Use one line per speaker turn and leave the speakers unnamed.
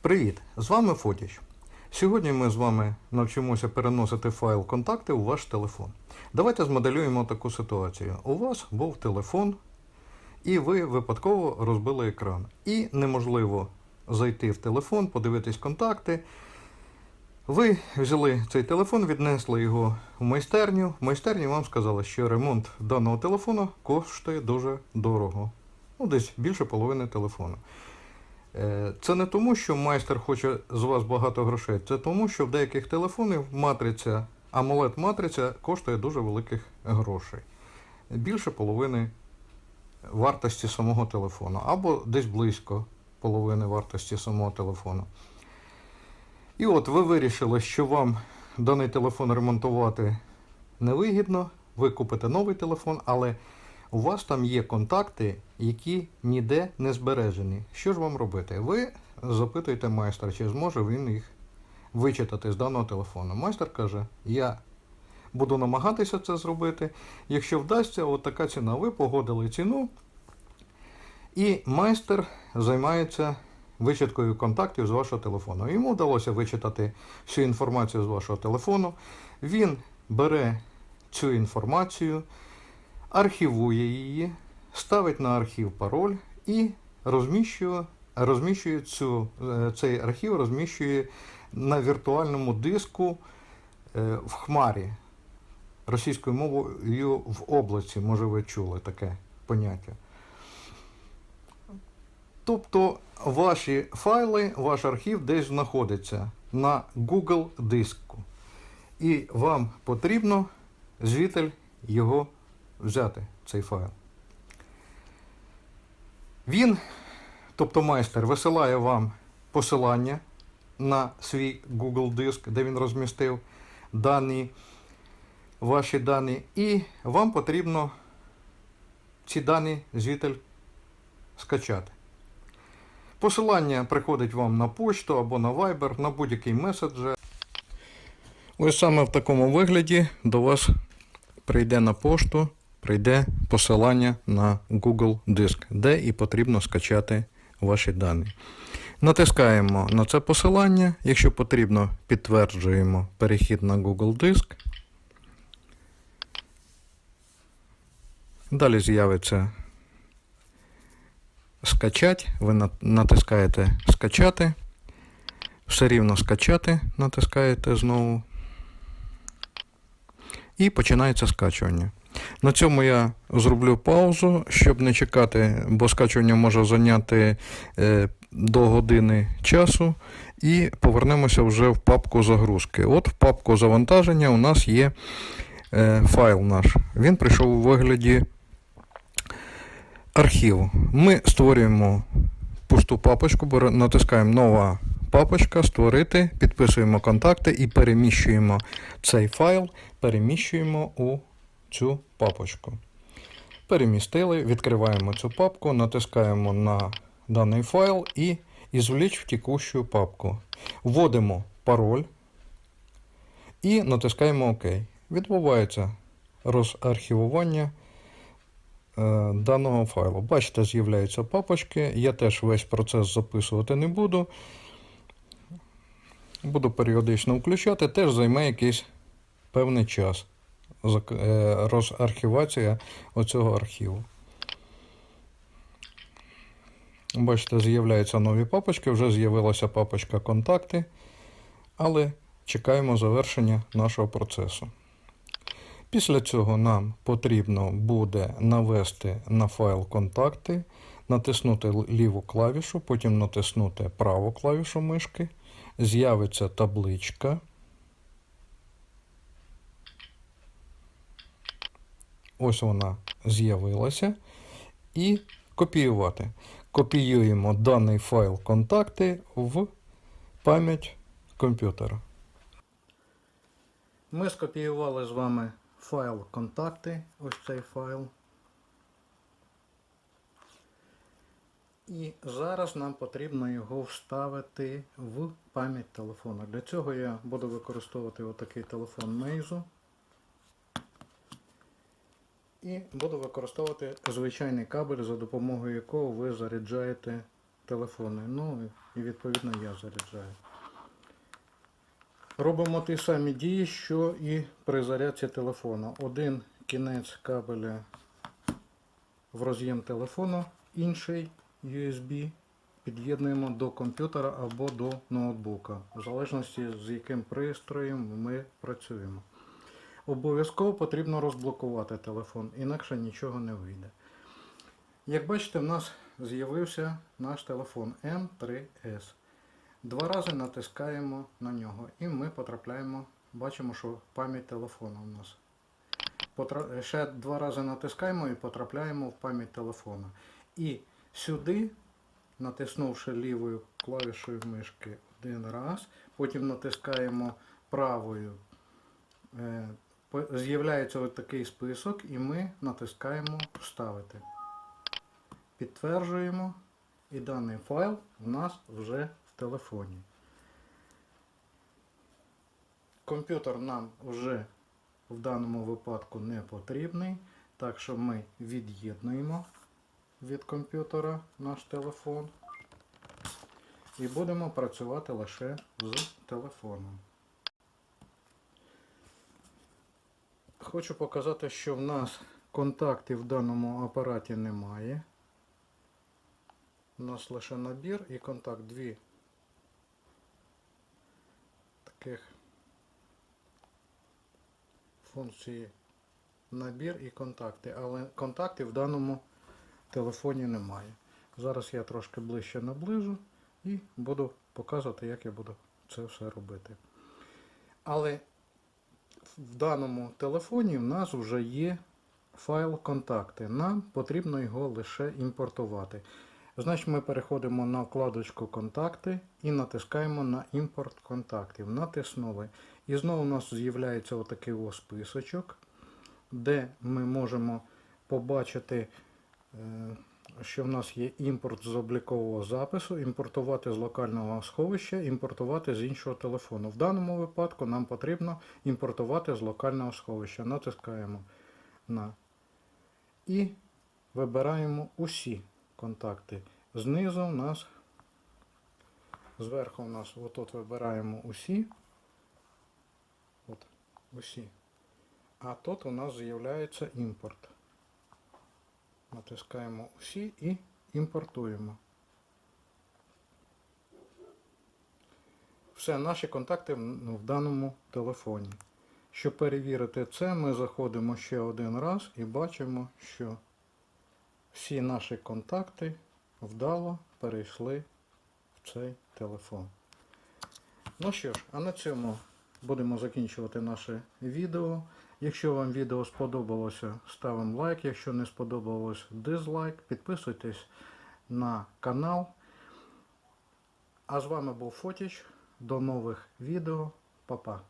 Привіт! З вами Фотіч. Сьогодні ми з вами навчимося переносити файл контакти у ваш телефон. Давайте змоделюємо таку ситуацію. У вас був телефон, і ви випадково розбили екран. І неможливо зайти в телефон, подивитись контакти. Ви взяли цей телефон, віднесли його в майстерню. В майстерні вам сказали, що ремонт даного телефону коштує дуже дорого. Ну, десь більше половини телефону. Е, Це не тому, що майстер хоче з вас багато грошей, це тому, що в деяких телефонів матриця, амулет матриця коштує дуже великих грошей. Більше половини вартості самого телефону, або десь близько половини вартості самого телефону. І от ви вирішили, що вам даний телефон ремонтувати невигідно, ви купите новий телефон, але у вас там є контакти, які ніде не збережені. Що ж вам робити? Ви запитуєте майстра, чи зможе він їх вичитати з даного телефону. Майстер каже, я буду намагатися це зробити. Якщо вдасться, от така ціна. Ви погодили ціну, і майстер займається вичиткою контактів з вашого телефону. Йому вдалося вичитати всю інформацію з вашого телефону. Він бере цю інформацію, архівує її, ставить на архів пароль і розміщує, розміщує цю, е, цей архів розміщує на віртуальному диску е, в хмарі. Російською мовою в області, може ви чули таке поняття. Тобто ваші файли, ваш архів десь знаходиться на Google диску. І вам потрібно звітель його взяти, цей файл. Він, тобто майстер, висилає вам посилання на свій Google диск, де він розмістив дані, ваші дані, і вам потрібно ці дані звітель скачати. Посилання приходить вам на почту або на Viber, на будь-який меседжер. Ось саме в такому вигляді до вас прийде на пошту, прийде посилання на Google диск, де і потрібно скачати ваші дані. Натискаємо на це посилання. Якщо потрібно, підтверджуємо перехід на Google диск. Далі з'явиться скачать. Ви натискаєте скачати. Все рівно скачати, натискаєте знову. І починається скачування. На цьому я зроблю паузу, щоб не чекати, бо скачування може зайняти е, до години часу. І повернемося вже в папку загрузки. От в папку завантаження у нас є е, файл наш. Він прийшов у вигляді архіву. Ми створюємо пусту папочку, натискаємо нова папочка, створити, підписуємо контакти і переміщуємо цей файл, переміщуємо у цю папочку. Перемістили, відкриваємо цю папку, натискаємо на даний файл і ізвліч в текущу папку. Вводимо пароль і натискаємо ОК. Відбувається розархівування е, даного файлу. Бачите, з'являються папочки. Я теж весь процес записувати не буду. Буду періодично включати, теж займе якийсь певний час. Е, Розархівація оцього архіву. Бачите, з'являються нові папочки, вже з'явилася папочка контакти, але чекаємо завершення нашого процесу. Після цього нам потрібно буде навести на файл контакти, натиснути ліву клавішу, потім натиснути праву клавішу мишки, з'явиться табличка. Ось вона з'явилася. І копіювати. Копіюємо даний файл контакти в пам'ять комп'ютера. Ми скопіювали з вами файл контакти, ось цей файл. І зараз нам потрібно його вставити в пам'ять телефону. Для цього я буду використовувати отакий телефон Meizu. І буду використовувати звичайний кабель, за допомогою якого ви заряджаєте телефони. Ну і відповідно я заряджаю. Робимо ті самі дії, що і при зарядці телефону. Один кінець кабеля в роз'єм телефону, інший USB під'єднуємо до комп'ютера або до ноутбука, в залежності з яким пристроєм ми працюємо. Обов'язково потрібно розблокувати телефон, інакше нічого не вийде. Як бачите, в нас з'явився наш телефон M3S. Два рази натискаємо на нього і ми потрапляємо, бачимо, що пам'ять телефону у нас. Ще два рази натискаємо і потрапляємо в пам'ять телефона. І сюди, натиснувши лівою клавішою мишки один раз, потім натискаємо правою, е, з'являється ось такий список, і ми натискаємо Вставити. Підтверджуємо, і даний файл у нас вже в телефоні. Комп'ютер нам вже в даному випадку не потрібний, так що ми від'єднуємо від комп'ютера наш телефон і будемо працювати лише з телефоном. Хочу показати, що в нас контактів в даному апараті немає. У нас лише набір і контакт дві таких функції набір і контакти, але контактів в даному телефоні немає. Зараз я трошки ближче наближу і буду показувати, як я буду це все робити. Але в даному телефоні в нас вже є файл контакти. Нам потрібно його лише імпортувати. Значить, ми переходимо на вкладочку Контакти і натискаємо на імпорт контактів. Натиснули. І знову у нас з'являється отакий ось списочок, де ми можемо побачити, е, що в нас є імпорт з облікового запису, імпортувати з локального сховища, імпортувати з іншого телефону. В даному випадку нам потрібно імпортувати з локального сховища. Натискаємо на і вибираємо усі контакти. Знизу у нас, зверху у нас, отут вибираємо усі. От, усі. А тут у нас з'являється імпорт. Натискаємо усі і імпортуємо. Все, наші контакти в ну, даному телефоні. Щоб перевірити це, ми заходимо ще один раз і бачимо, що всі наші контакти вдало перейшли в цей телефон. Ну що ж, а на цьому будемо закінчувати наше відео. Якщо вам відео сподобалося, ставимо лайк. Якщо не сподобалось, дизлайк. Підписуйтесь на канал. А з вами був Фотіч. До нових відео. Па-па.